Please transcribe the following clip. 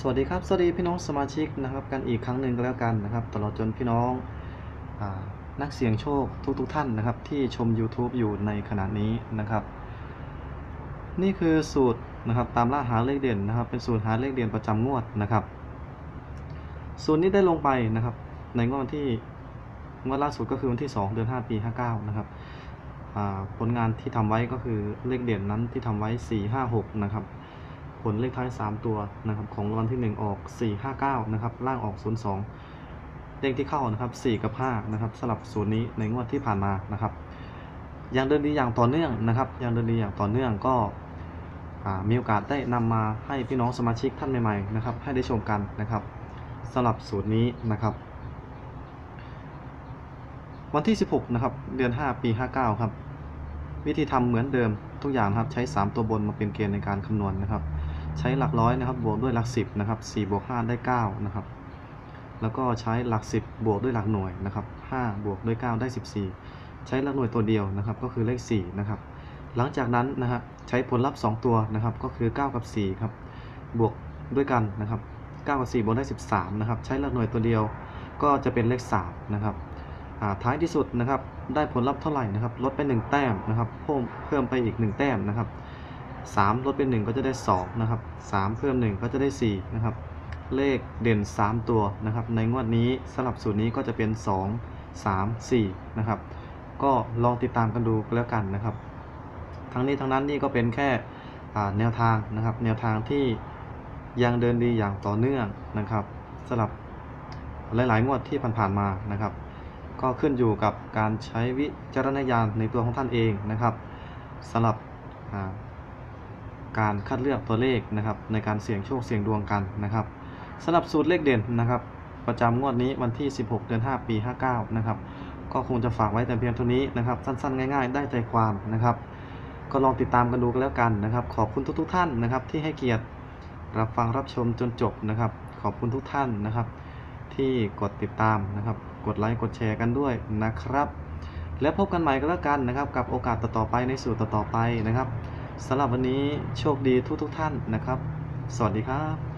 สวัสดีครับ สวัสดีพี่น้องสมาชิกนะครับ กันอีกครั้งหนึ่งก็แล้วกันนะครับ ตลอดจนพี่น้องอนักเสี่ยงโชคทุกๆทท่านนะครับ ที่ชม YouTube อยู่ในขณะนี้นะครับ นี่คือสูตรนะครับตามล่าหาเลขเด่นนะครับ เป็นสูตรหาเลขเด่นประจำงวดนะครับ สูตรนี้ได้ลงไปนะครับ ในงวดวันที่งวดล่าสุดก็คือวันที่ 2 เดือน5ปี 59 นะครับผลงานที่ทำไว้ก็คือเลขเด่นนั้นที่ทำไว้ 4 5 6 นะครับ ลเลขท้าย 3 ตัวนะครับของรางวัลที่ 1 ออก 4 5 9 นะครับล่างออก 02 เลขที่เข้านะครับ 4 กับ 5 นะครับสลับสูตรนี้ในงวดที่ผ่านมานะครับยังเดินดีอย่างต่อเนื่องนะครับยังเดินดีอย่างต่อเนื่องก็มีโอกาสได้นำมาให้พี่น้องสมาชิกท่านใหม่ๆนะครับให้ได้ชมกันนะครับสำหรับสูตรนี้นะครับ วันที่ 16 นะครับ เดือน 5 ปี 59 ครับ วิธีทำเหมือนเดิมทุกอย่างนะครับใช้ 3 ตัวบนมาเป็นเกณฑ์ในการคำนวณนะครับ ใช้หลักร้อยนะครับบวกด้วยหลัก 10นะครับ4บวก5ได้9นะครับแล้วก็ใช้หลัก 10 บวกด้วยหลักหน่วยนะครับ5บวกด้วย 9 ได้ 14 ใช้หลักหน่วยตัวเดียวนะครับก็คือเลข4นะครับหลังจากนั้นนะฮะใช้ผลลัพธ์ 2 ตัวนะครับก็คือ 9 กับ4ครับบวกด้วยกันนะครับ9กับ4บวกได้ 13นะครับใช้หลักหน่วยตัวเดียวก็จะเป็นเลข3นะครับท้ายที่สุดนะครับได้ผลลัพธ์เท่าไหร่นะครับลดไป 1 แต้มนะครับเพิ่มเพิ่มไปอีก 1 แต้มนะครับ 3 ลดเป็น 1 ก็จะได้ 2 นะครับ 3 เพิ่ม 1 ก็จะได้ 4 นะครับ เลขเด่น 3 ตัวนะครับ ในงวดนี้สลับสูตรนี้ก็จะเป็น 2 3 4 นะครับ ก็ลองติดตามกันดูแล้วกันนะครับ ทั้งนี้ทั้งนั้นนี่ก็เป็นแค่แนวทางนะครับ แนวทางที่ยังเดินดีอย่างต่อเนื่องนะครับสลับหลายๆ งวดที่ผ่านๆมานะครับ ก็ขึ้นอยู่กับการใช้วิจารณญาณในตัวของท่านเองนะครับสำหรับอ่า การคัดเลือกตัวเลขนะครับในการเสี่ยงโชคเสี่ยงดวงกันนะครับสำหรับสูตรเลขเด่นนะครับ ประจำงวดนี้วันที่ 16 เดือน 5 ปี 59 นะครับ ก็คงจะฝากไว้แต่เพียงเท่านี้นะครับ สั้นๆ ง่ายๆ ได้ใจความนะครับ ก็ลองติดตามกันดูกันแล้วกันนะครับ ขอบคุณทุกๆ ท่านนะครับ ที่ให้เกียรติรับฟังรับชมจนจบนะครับ ขอบคุณทุกท่านนะครับ ที่กดติดตามนะครับ กดไลค์กดแชร์กันด้วยนะครับ แล้วพบกันใหม่ก็แล้วกันนะครับ กับโอกาสต่อๆไปในสูตรต่อๆไปนะครับ สำหรับวันนี้โชคดีทุกทุกท่านนะครับ สวัสดีครับ